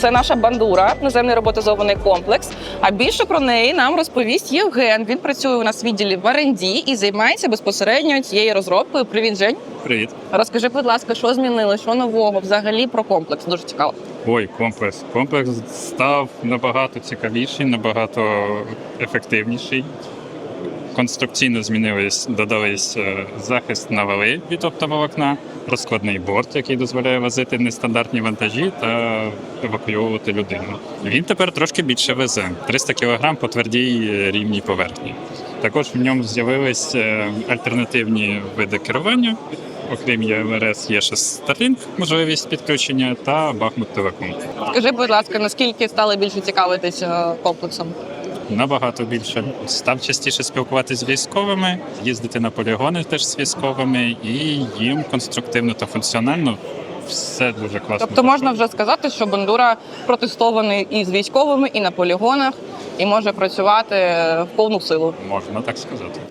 Це наша бандура, наземний роботизований комплекс. А більше про неї нам розповість Євген. Він працює у нас в відділі в R&D і займається безпосередньо цією розробкою. Привіт, Жень. Привіт. Розкажи, будь ласка, що змінило, що нового взагалі про комплекс. Дуже цікаво. Ой, комплекс. Комплекс став набагато цікавіший, набагато ефективніший. Конструкційно змінились, додались е, захист на вали від оптоволокна, розкладний борт, який дозволяє возити нестандартні вантажі та евакуювати людину. Він тепер трошки більше везе 300 кг по твердій е, рівній поверхні. Також в ньому з'явились е, альтернативні види керування. Окрім ЄМРС, є ще Starlink, можливість підключення та Бахмут Телеком. Скажи, будь ласка, наскільки стали більше цікавитись комплексом? Набагато більше став частіше спілкуватися з військовими, їздити на полігони теж з військовими, і їм конструктивно та функціонально все дуже класно. Тобто можна вже сказати, що бандура протестований і з військовими, і на полігонах, і може працювати в повну силу. можна так сказати.